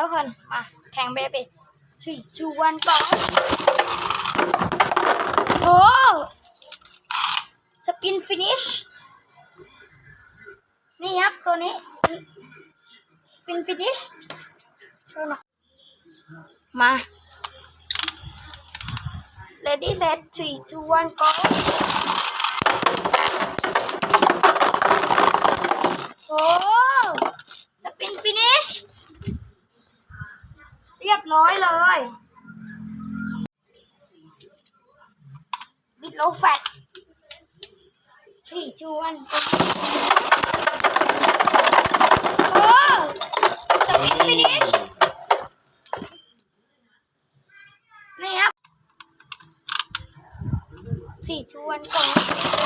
ทุกคน มา แข่งเบบี three two one go โอ้สปินฟินิช นี่ครับตัวนี้ สปินฟินิชโชว์หน่อยมา ready set three two one go โอ้สปินฟินิช เรียบร้อยเลยบิดโลแฟตสี่จวนโอ้สปินฟินิชนี่ครับสี่จวนก่อน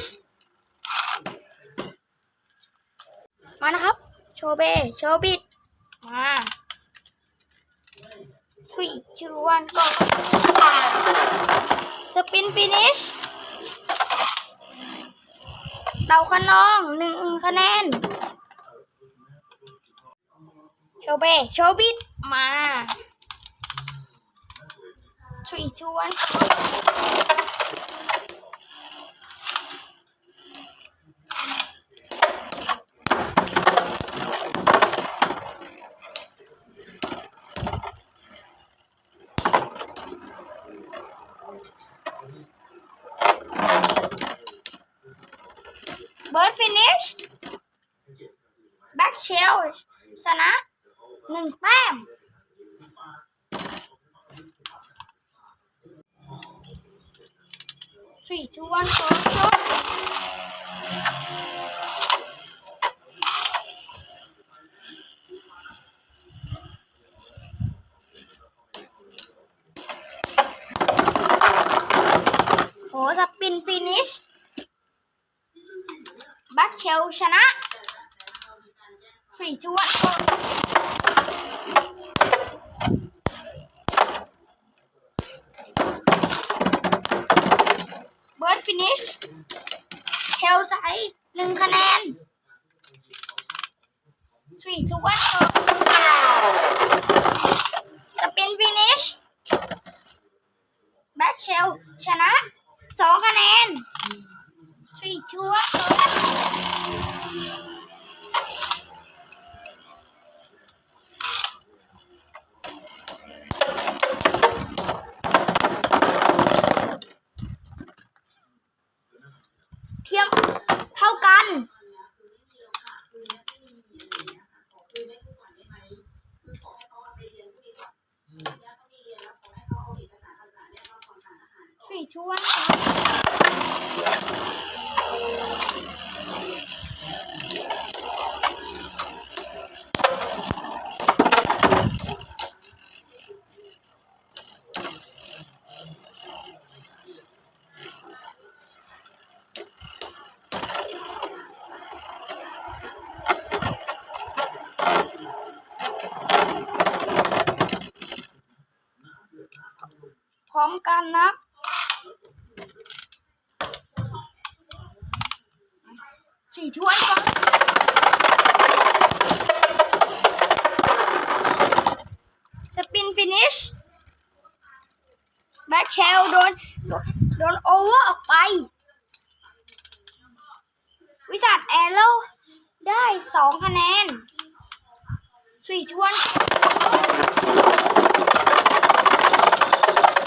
ชมานะครับ โชเบ โชบิด มา3 2 1 go สปินฟินิชเต่าขนองหนึ่งคะแนน โชเบ โชบิด มา3 2 1 finished. Back shells. Sana. nung spam. Three, two, one, four, four. ลชนะสี่ชวดเบิร์ดฟินิชเฮลไซหนึ่งคะแนนสี่ชวดสปินฟินิชแบ็คเชลชนะสองคะแนน three two one เทียมเท่ากัน ช่วยพร้อมกันนะ สี่ช่วยก่อนสปินฟินิชแบ็คเชลโดน โดนโอเวอร์ออกไป วิสัทแอโร่ได้สองคะแนนสี่ชวน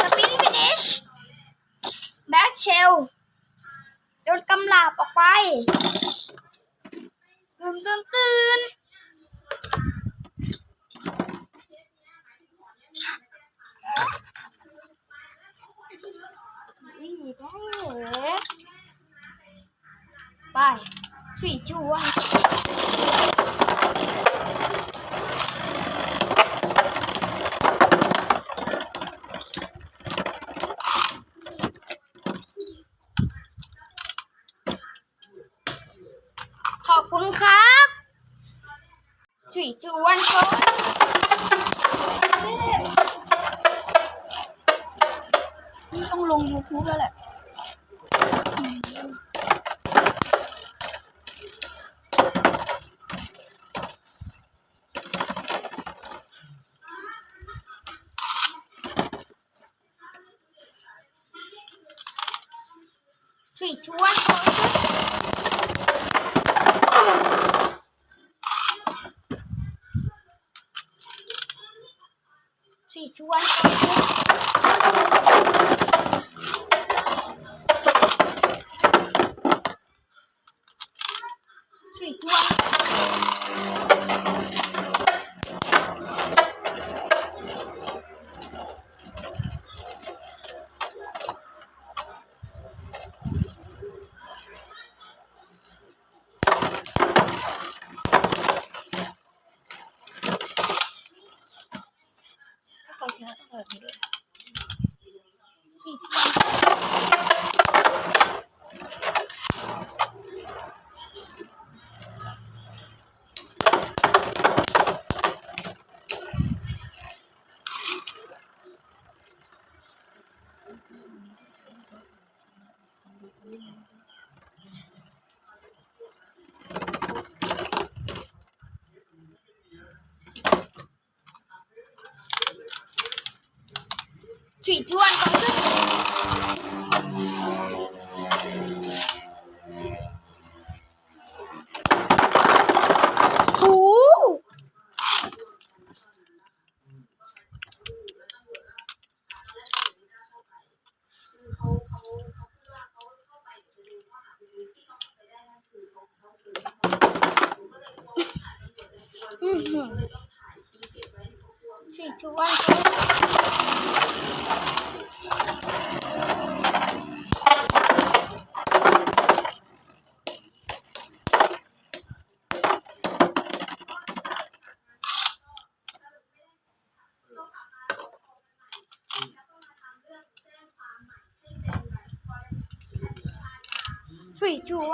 สปินฟินิชแบ็กเชล โดนกำลาบออกไปตื่นตื่นตื่นวิ่ได้เหรอไปสี่ชูวัน เขอบคุณครับ จุยจูวันโกต้องลง YouTube แล้วแหละ จุยจู Sandra. Three, two, one, go. Ooh. อื้อหือ Three, two, one, go. Three, two, one.